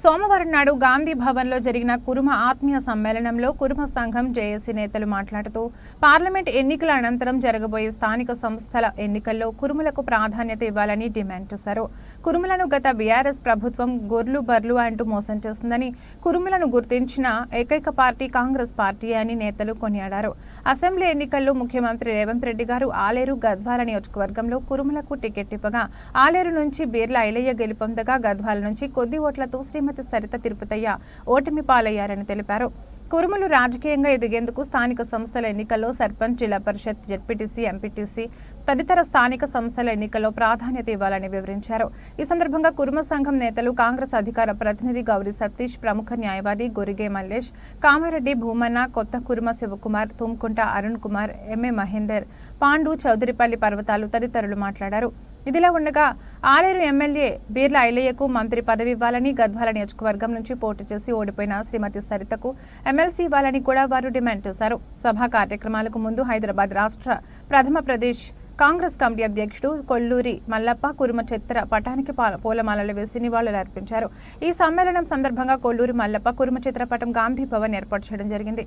సోమవారం నాడు గాంధీ భవన్లో జరిగిన కురుమ ఆత్మీయ సమ్మేళనంలో కురుమ సంఘం జేఏసీ నేతలు మాట్లాడుతూ పార్లమెంట్ ఎన్నికల అనంతరం జరగబోయే స్థానిక సంస్థల ఎన్నికల్లో కురుములకు ప్రాధాన్యత ఇవ్వాలని డిమాండ్ చేశారు. కురుములను గత బీఆర్ఎస్ ప్రభుత్వం గొర్లు బర్లు అంటూ మోసం చేస్తుందని కురుములను గుర్తించిన ఏకైక పార్టీ కాంగ్రెస్ పార్టీ అని నేతలు కొనియాడారు. అసెంబ్లీ ఎన్నికల్లో ముఖ్యమంత్రి రేవంత్ రెడ్డి గారు ఆలేరు గద్వాల నియోజకవర్గంలో కురుములకు టికెట్ ఇవ్వగా ఆలేరు నుంచి బీర్ల ఐలయ్య గెలుపొందగా గద్వాల నుంచి కొద్ది ఓట్లతో శ్రీమతి సరిత తిరుపతయ్య ఓటమి పాలయ్యారని తెలిపారు. కురుములు రాజకీయంగా ఎదిగేందుకు స్థానిక సంస్థల ఎన్నికల్లో సర్పంచ్ జిల్లా పరిషత్ జెడ్పీటీసీ ఎంపీటీసీ తదితర స్థానిక సంస్థల ఎన్నికల్లో ప్రాధాన్యత ఇవ్వాలని వివరించారు. ఈ సందర్భంగా కురుమ సంఘం నేతలు కాంగ్రెస్ అధికార ప్రతినిధి గౌరీ సతీష్ ప్రముఖ న్యాయవాది గొరిగే మల్లేష్ కామారెడ్డి భూమన్న కొత్త కురుమ శివకుమార్ తుమ్కుంట అరుణ్ కుమార్ ఎంఏ మహేందర్ పాండు చౌదరిపల్లి పర్వతాలు తదితరులు మాట్లాడారు. ఇదిలా ఉండగా ఆలేరు ఎమ్మెల్యే బీర్ల ఐలయ్యకు మంత్రి పదవి ఇవ్వాలని గద్వాల నియోజకవర్గం నుంచి పోటీ చేసి ఓడిపోయిన శ్రీమతి సరితకు ఎమ్మెల్సీ ఇవ్వాలని కూడా వారు డిమాండ్ చేశారు. సభా కార్యక్రమాలకు ముందు హైదరాబాద్ రాష్ట్ర ప్రథమ ప్రదేశ్ కాంగ్రెస్ కమిటీ అధ్యక్షుడు కొల్లూరి మల్లప్ప కురుమ చిత్ర పటానికి పూలమాలలు వేసి నివాళులు అర్పించారు. ఈ సమ్మేళనం సందర్భంగా కొల్లూరి మల్లప్ప కురుమ చిత్రపటం గాంధీ భవన్ ఏర్పాటు చేయడం జరిగింది.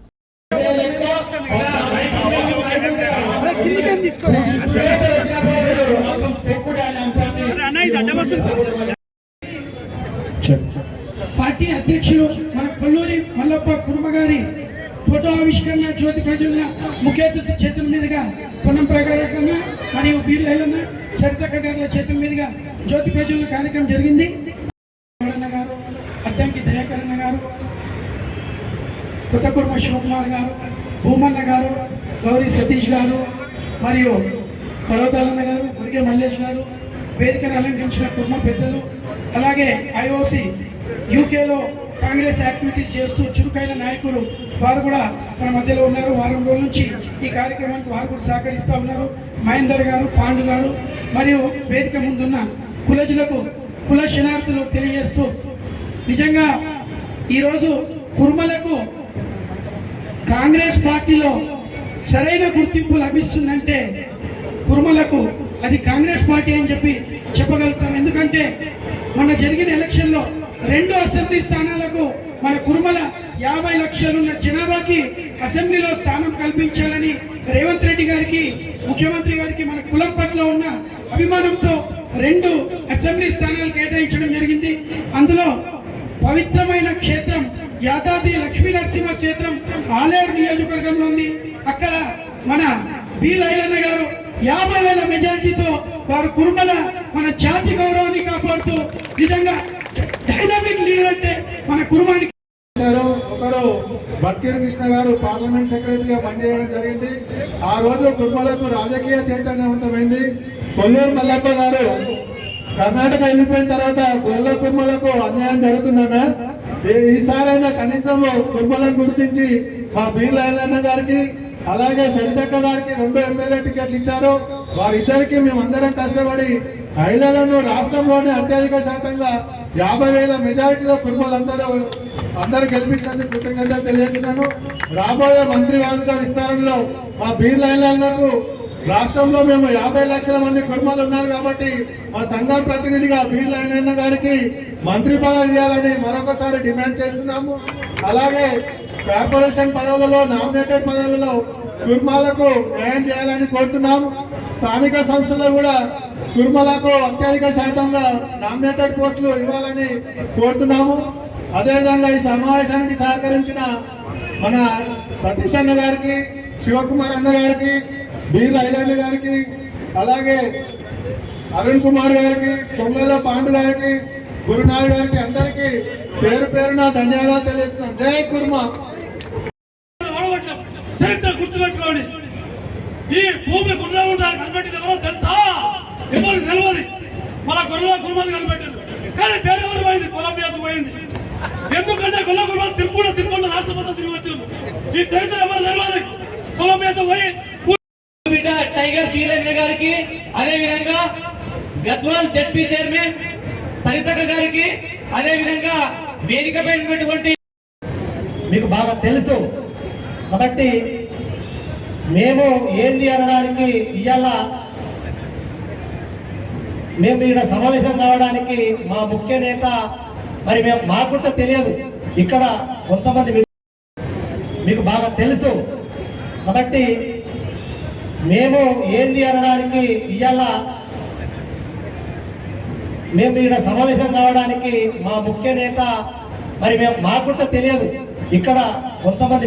పార్టీ అధ్యక్షులు మన కొల్లూరి మల్లప్ప కుర్మ గారి ఫోటో ఆవిష్కరణ జ్యోతి ప్రజల ముఖ్య అతిథి చేతుల మీదుగా పొన్నం ప్రకారకన్న మరియు బీర్లైలన్న సరితక్క గారి చేతుల మీదుగా జ్యోతి ప్రజల కార్యక్రమం జరిగింది. గారు అద్దంకి దయాకరణ గారు కొత్త కుర్మ శివకుమార్ గారు భూమన్న గారు గౌరీ సతీష్ గారు మరియు పర్వతాలన్న గారు దుర్గే మల్లేష్ గారు వేదికను అలంకరించిన కుర్మ పెద్దలు అలాగే ఐఓసి యూకేలో కాంగ్రెస్ యాక్టివిటీస్ చేస్తూ చురుకైన నాయకులు వారు కూడా మన మధ్యలో ఉన్నారు. వారం రోజుల నుంచి ఈ కార్యక్రమానికి వారు కూడా సహకరిస్తూ ఉన్నారు. మహేందర్ గారు పాండు గారు మరియు వేదిక ముందున్న కులజులకు కుల శనార్థులు తెలియజేస్తూ నిజంగా ఈరోజు కుర్మలకు కాంగ్రెస్ పార్టీలో సరైన గుర్తింపు లభిస్తుందంటే కుర్మలకు అది కాంగ్రెస్ పార్టీ అని చెప్పి చెప్పగలుగుతాం. ఎందుకంటే మొన్న జరిగిన ఎలక్షన్లో రెండు అసెంబ్లీ స్థానాలకు మన కురుమల యాభై లక్షలున్న జనాభాకి అసెంబ్లీలో స్థానం కల్పించాలని రేవంత్ రెడ్డి గారికి ముఖ్యమంత్రి గారికి మన కులం పట్ల ఉన్న అభిమానంతో రెండు అసెంబ్లీ స్థానాలు కేటాయించడం జరిగింది. అందులో పవిత్రమైన క్షేత్రం యాదాద్రి లక్ష్మీ నరసింహ క్షేత్రం ఆలేరు నియోజకవర్గంలో ఉంది. అక్కడ మన బి లైలన్న గారు యాభై వేల మెజారిటీతో వారు కుర్మల మన జాతి గౌరవాన్ని కాపాడుతూ నిజంగా డైనమిక్ లీడర్ అంటే మన కుర్మానికి ఒకరు బట్కీర్ కృష్ణ గారు పార్లమెంట్ సెక్రటరీగా పనిచేయడం జరిగింది. ఆ రోజు కుర్మలకు రాజకీయ చైతన్యవంతమైంది. కొల్లూరు మల్లప్ప గారు కర్ణాటక వెళ్ళిపోయిన తర్వాత గొల్ల కుర్మలకు అన్యాయం జరుగుతుందన్న ఈ- ఈసారైనా కనీసం కుర్మలను గుర్తించి మా బీర్ల గారికి అలాగే సరితక్క గారికి రెండు ఎమ్మెల్యే టికెట్లు ఇచ్చారు. వారిద్దరికి మేమందరం కష్టపడి మహిళలను రాష్ట్రంలోనే అత్యధిక శాతంగా యాభై వేల మెజారిటీలో కుటుంబాలందరూ అందరూ గెలిపించండి కృతజ్ఞతలు తెలియజేస్తున్నాను. రాబోయే మంత్రివర్గ విస్తరణలో మా బీర్ లైన్లకు రాష్ట్రంలో మేము యాభై లక్షల మంది కుర్మాలు ఉన్నారు కాబట్టి మా సంఘం ప్రతినిధిగా బీర్ గారికి మంత్రి పదవి ఇవ్వాలని మరొకసారి డిమాండ్ చేస్తున్నాము. అలాగే కార్పొరేషన్ పదవులలో నామినేటెడ్ పదవులలో కుర్మాలకు న్యాయం చేయాలని కోరుతున్నాము. స్థానిక సంస్థలు కూడా కుర్మలకు అత్యధిక శాతంగా నామినేటెడ్ పోస్టులు ఇవ్వాలని కోరుతున్నాము. అదేవిధంగా ఈ సమావేశానికి సహకరించిన మన సతీష్ అన్న గారికి శివకుమార్ అన్న గారికి బీర్ల ఐలన్న గారికి అలాగే అరుణ్ కుమార్ గారికి తొమ్మిదిలో పాండు గారికి గురునాథ్ గారికి అందరికీ పేరు పేరున ధన్యవాదాలు తెలియజేస్తున్నాం జై కుర్మ! చరిత్ర గుర్తుపెట్టుకోండి. ఈ భూమి గుండ్రా కనిపెట్టింది ఎవరో తెలుసా? ఎవరు తెలియదు మన గొర్రెల కుర్మలు కనిపెట్టారు కానీ పేరు ఎవరు పోయింది? కొలంబియాస్ పోయింది. ఎందుకంటే గొల్ల కుర్మలు తిరుపూడ తిరుపూడ రాష్ట్రపతి తిరిగి వచ్చింది ఈ చరిత్ర ఎవరు తెలియదు కొలంబియాస్ పోయి టైగర్ బీరన్న గారికి అదే విధంగా గద్వాల్ జడ్పీ చైర్మన్ సరితక్క గారికి అదే విధంగా వేదిక మీకు బాగా తెలుసు. కాబట్టి మేము ఏంది అనడానికి ఇవాళ మేము ఇక్కడ సమావేశం కావడానికి మా ముఖ్య నేత మరి మేము మాకు తెలియదు. ఇక్కడ కొంతమంది మీకు బాగా తెలుసు. కాబట్టి మేము ఏంది అనడానికి ఇవాళ మేము ఇక్కడ సమావేశం కావడానికి మా ముఖ్య నేత మరి మేము మాకు కూడా తెలియదు. ఇక్కడ కొంతమంది